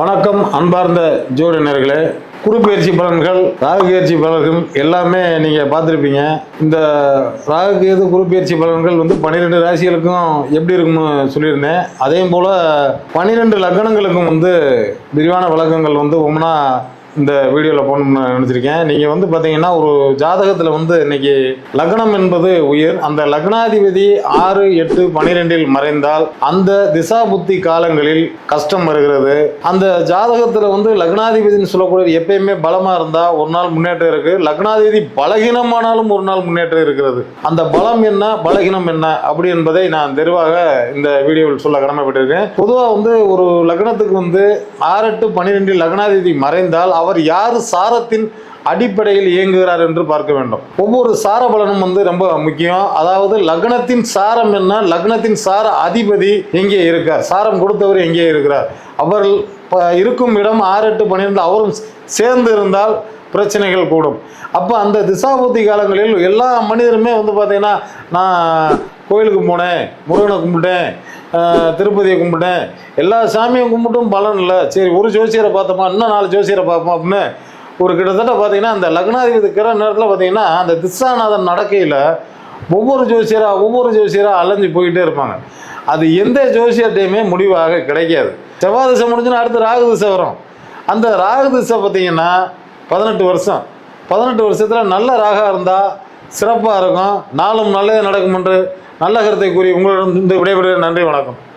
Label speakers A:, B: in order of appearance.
A: வணக்கம் அன்பார்ந்த ஜோடினர்களே குருப்பெயர்ச்சி பலன்கள் ராகுபெயர்ச்சி பலன்கள் எல்லாமே நீங்கள் பார்த்துருப்பீங்க. இந்த ராகு கேது குருப்பெயர்ச்சி பலன்கள் வந்து பன்னிரெண்டு ராசிகளுக்கும் எப்படி இருக்கும்னு சொல்லியிருந்தேன். அதே போல் பன்னிரெண்டு லக்னங்களுக்கும் வந்து விரிவான விளக்கங்கள் வந்து ஒன்றா இந்த வீடியோவில் போகணும்னு நினச்சிருக்கேன். நீங்கள் வந்து பார்த்தீங்கன்னா ஒரு ஜாதகத்தில் வந்து இன்னைக்கு லக்னம் என்பது உயிர். அந்த லக்னாதிபதி ஆறு எட்டு பனிரெண்டில் மறைந்தால் அந்த திசா புத்தி காலங்களில் கஷ்டம் வருகிறது. அந்த ஜாதகத்தில் வந்து லக்னாதிபதினு சொல்லக்கூடிய எப்பயுமே பலமாக இருந்தால் ஒரு நாள் முன்னேற்றம் இருக்குது லக்னாதிபதி பலகீனமானாலும் ஒரு நாள் முன்னேற்றம் இருக்கிறது. அந்த பலம் என்ன பலகீனம் என்ன அப்படி என்பதை நான் தெளிவாக இந்த வீடியோவில் சொல்ல கடமைப்பட்டிருக்கேன். பொதுவாக வந்து ஒரு லக்னத்துக்கு வந்து ஆறு எட்டு பன்னிரெண்டில் லக்னாதிபதி மறைந்தால் அவர் யார் சாரத்தின் அடிப்படையில் இயங்குகிறார் என்று பார்க்க வேண்டும். ஒவ்வொரு சார பலனும் வந்து ரொம்ப முக்கியம். அதாவது லக்னத்தின் சாரம் என்ன? லக்னத்தின் சார அதிபதி எங்கே இருக்கார்? சாரம் கொடுத்தவர் எங்கே இருக்கிறார்? அவர் இருக்கும் இடம் ஆறு எட்டு பன்னிரெண்டு அவரும் சேர்ந்து இருந்தால் பிரச்சனைகள் கூடும். அப்போ அந்த திசாபுத்தி காலங்களில் எல்லா மனிதருமே வந்து பார்த்தீங்கன்னா நான் கோயிலுக்கு போனேன் முருகனை கும்பிட்டேன் திருப்பதியை கும்பிட்டேன். எல்லா சாமியும் கும்பிட்டும் பலன் இல்லை. சரி ஒரு ஜோசியரை பார்த்தோமா? இன்னும் நாலு ஜோசியரை பார்ப்போம் அப்படின்னு ஒரு கிட்டத்தட்ட பார்த்தீங்கன்னா அந்த லக்னாதிபதி இருக்கிற நேரத்தில் பார்த்தீங்கன்னா அந்த திசாநாதன் நடக்கையில் ஒவ்வொரு ஜோசியராக ஒவ்வொரு ஜோசியராக அலைஞ்சு போயிட்டே இருப்பாங்க. அது எந்த ஜோசியர்டையுமே முடிவாக கிடைக்காது. செவ்வாய் திசை முடிஞ்சுன்னா அடுத்து ராகு திசை வரும். அந்த ராகு திசை பார்த்தீங்கன்னா பதினெட்டு வருஷம். பதினெட்டு வருஷத்தில் நல்ல ராகா இருந்தால் சிறப்பாக இருக்கும். நாளும் நல்லது நடக்கும் என்று நல்ல கருத்தை கூறி உங்களிடம் இந்த விடைபெறுகிறேன். நன்றி வணக்கம்.